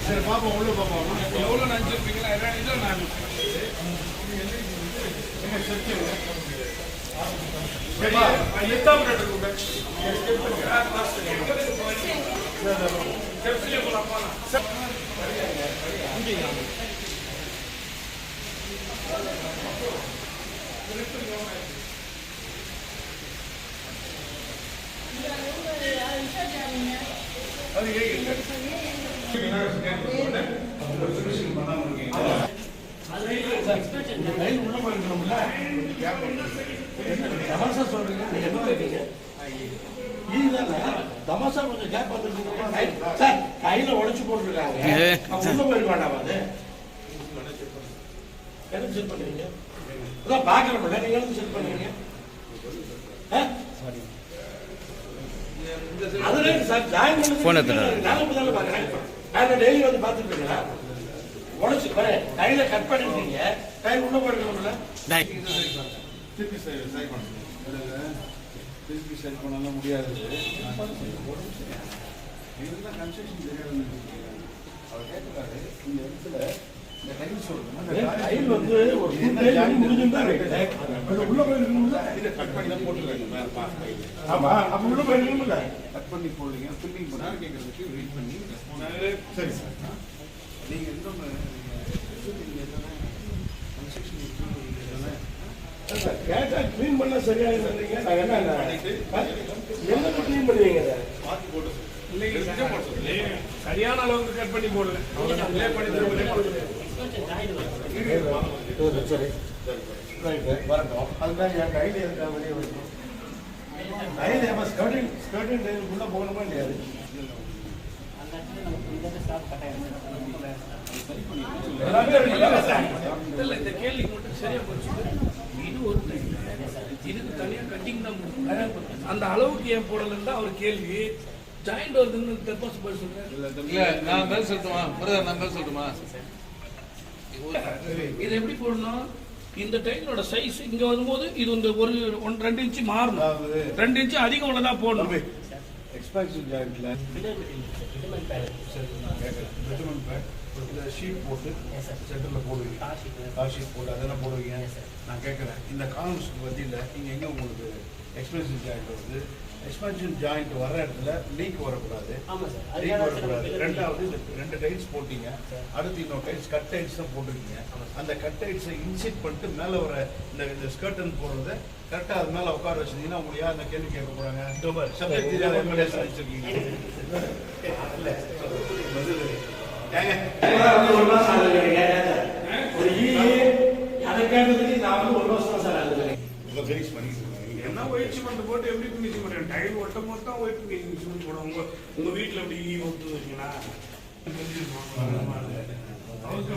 சரி பாப்போம். உள்ள பாப்போம் எவ்வளோ நினச்சிருப்பீங்களா இல்லை நான் லைன் உள்ள போயிருக்கணும்ல தமாசா சொல்றீங்க என்ன இருக்கீங்க தமாசா கொஞ்சம் கேப் வந்துருக்கீங்க சார் கையில உடைச்சு போட்டுருக்காங்க உள்ள அது எதுக்கு செட் பண்ணுவீங்க அதான் பாக்குறோம்ல நீங்க எதுக்கு செட் பண்ணுவீங்க அதுல சார் ஜாயின் பண்ணி வா. நானும் இப்பதானே பாக்குறேன். நான் டெய்லி வந்து பாத்துட்டு இருக்கேன். உடைச்சு பாரு. கையில கட் பண்ணிருக்கீங்க கை உள்ள போயிருக்கணும்ல திருப்பி சரி சரி பண்ணுங்க திருப்பி சரி பண்ணலாம் முடியாது. இருந்தால் கன்ஸ்ட்ரக்ஷன் தெரியாது அவர் கேட்கிறாரு இந்த இடத்துல டைல் வந்து ஒரு full tile வந்து முடிஞ்சிருந்தா right. அது உள்ள போயிருக்கணும்ல இதை கட் பண்ணி தான் போட்டுருக்காங்க மேலே பாஸ் ஆமா அப்ப உள்ள கட் பண்ணி போடுறீங்க ஃபில்லிங் பண்ணி. கேட்கறதுக்கு வெயிட் பண்ணி சரி. சார். நீங்கள் இன்னொன்று கன்ஸ்ட்ரக்ஷன் கேட்டா க்ளீன் பண்ண சரியா இருந்தீங்க நான் என்ன என்ன? க்ளீன் பண்ணுவீங்க அதை மாற்றி போட்டு. சார். சரியான அளவுக்கு கட் பண்ணி போடல. பண்ணி பண்ணி. சரி வரட்டும் அதுதான் என் இருக்கா வெளியே வரணும் டைல் ஏமா ஸ்கர்டிங் ஸ்கர்டிங் போகணுமா இந்த கேள்விக்கு மட்டும் சரியா போச்சு இது ஒரு இதுக்கு கட்டிங் தான் அந்த அளவுக்கு ஏன் போடலன்னு அவர் கேள்வி ஜாயிண்ட் வருதுன்னு தப்பா போய் சொல்றேன் இல்ல நான் மேல் சொல்லட்டுமா நான் மேல் சொல்லட்டுமா இது எப்படி போடணும்? இந்த டைலோட சைஸ் இங்க வரும்போது இது இந்த ஒரு ஒன் ரெண்டு இன்ச்சு மாறணும். ரெண்டு இன்ச்சு அதிகம் உள்ளதா போடணும். எக்ஸ்பான்ஷன் ஜாயிண்ட்ல பெட்ரூம் பேட் இந்த ஷீட் போட்டு சென்டரில் போடுவீங்க. கார் ஷீட் போட்டு அதெல்லாம் போடுவீங்க. நான் கேட்குறேன் இந்த காலம்ஸ்க்கு மத்தியில் நீங்கள் எங்கே உங்களுக்கு எக்ஸ்பென்ஷன் ஜாயிண்ட் வருது? எக்ஸ்பென்ஷன் ஜாயிண்ட் வர இடத்துல லீக் வரக்கூடாது. லீக் வரக்கூடாது. ரெண்டாவது இந்த ரெண்டு டைல்ஸ் போட்டீங்க. அடுத்து இன்னொரு டைல்ஸ் கட் டைல்ஸ் தான் போட்டிருக்கீங்க. அந்த கட் டைல்ஸை இன்சிட் பண்ணிட்டு மேலே வர இந்த இந்த ஸ்கர்டன் போடுறத கரெக்டாக அது மேலே உட்கார வச்சிருந்தீங்கன்னா உங்களுக்கு யார் இந்த கேள்வி கேட்க போகிறாங்க சப்ஜெக்ட் தெரியாத எம்எல்ஏ வச்சிருக்கீங்க. இல்ல பதில் ஏங்க? இதெல்லாம் வந்து ஒரு ஈ அதை கேட்டதுக்கு நான் வந்து ஒரு மாசம் ஃபீனிஷ் பண்ணிட்டு என்ன ஒயிட் சிமெண்ட் போட்டு எப்படி ஃபினிஷிங் பண்ணுறேன் டைல் ஒட்டும் போது தான் ஒயிட் ஃபினிஷிங் சிமெண்ட் போடுவோம். உங்க உங்க வீட்டில் எப்படி ஈ ஒட்டு வைங்களா அவருக்கு